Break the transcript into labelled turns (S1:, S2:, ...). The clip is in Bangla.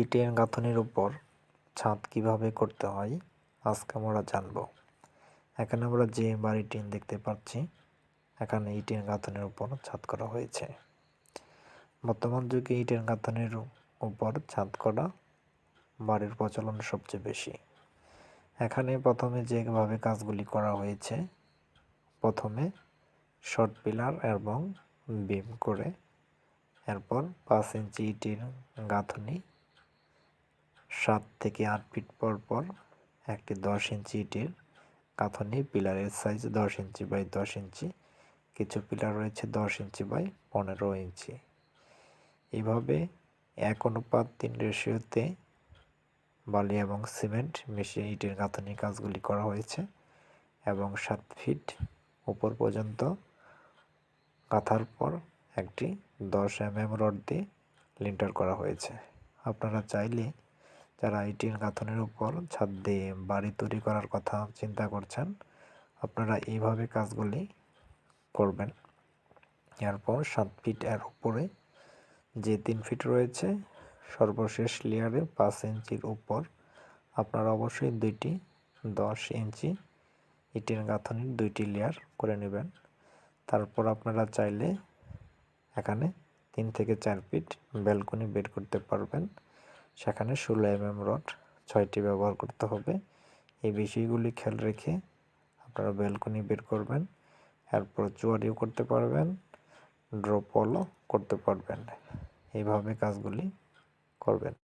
S1: ইটের গাঁথনির উপর ছাদ কীভাবে করতে হয়, আজকে আমরা জানব। এখানে আমরা যে বাড়িটি দেখতে পাচ্ছি, এখানে ইটের গাঁথনির উপর ছাদ করা হয়েছে। বর্তমান যুগে ইটের গাঁথনির উপর ছাদ করা বাড়ির প্রচলন সবচেয়ে বেশি। এখানে প্রথমে যেভাবে কাজগুলি করা হয়েছে, প্রথমে শর্ট পিলার এবং বিম করে, এরপর পাঁচ ইঞ্চি ইটের গাঁথনি সাত থেকে আট ফিট পর পর একটি দশ ইঞ্চি ইটের কাঁথনি, পিলারের সাইজ দশ ইঞ্চি বাই দশ ইঞ্চি, কিছু পিলার রয়েছে দশ ইঞ্চি বাই পনেরো ইঞ্চি। এভাবে এক অনুপাত তিন রেশিওতে বালি এবং সিমেন্ট মিশিয়ে ইটের গাঁথনি কাজগুলি করা হয়েছে এবং সাত ফিট উপর পর্যন্ত কাঁথার পর একটি দশ এম এম রড দিয়ে লিন্টার করা হয়েছে। আপনারা চাইলে যারা ইটের গাঁথনের উপর ছাদ দিয়ে বাড়ি তৈরি করার কথা চিন্তা করছেন, আপনারা এইভাবে কাজগুলি করবেন। এরপর সাত ফিট এর উপরে যে তিন ফিট রয়েছে, সর্বশেষ লেয়ারে পাঁচ ইঞ্চির উপর আপনারা অবশ্যই দুইটি দশ ইঞ্চি ইটের গাঁথনির দুইটি লেয়ার করে নেবেন। তারপর আপনারা চাইলে এখানে তিন থেকে চার ফিট ব্যালকনি বের করতে পারবেন। সেখানে ষোলো এম এম রড ছয়টি ব্যবহার করতে হবে। এই বিষয়গুলি খেয়াল রেখে আপনারা ব্যালকনি বের করবেন, এরপর চুয়ারিও করতে পারবেন, ড্রপলও করতে পারবেন। এইভাবে কাজগুলি করবেন।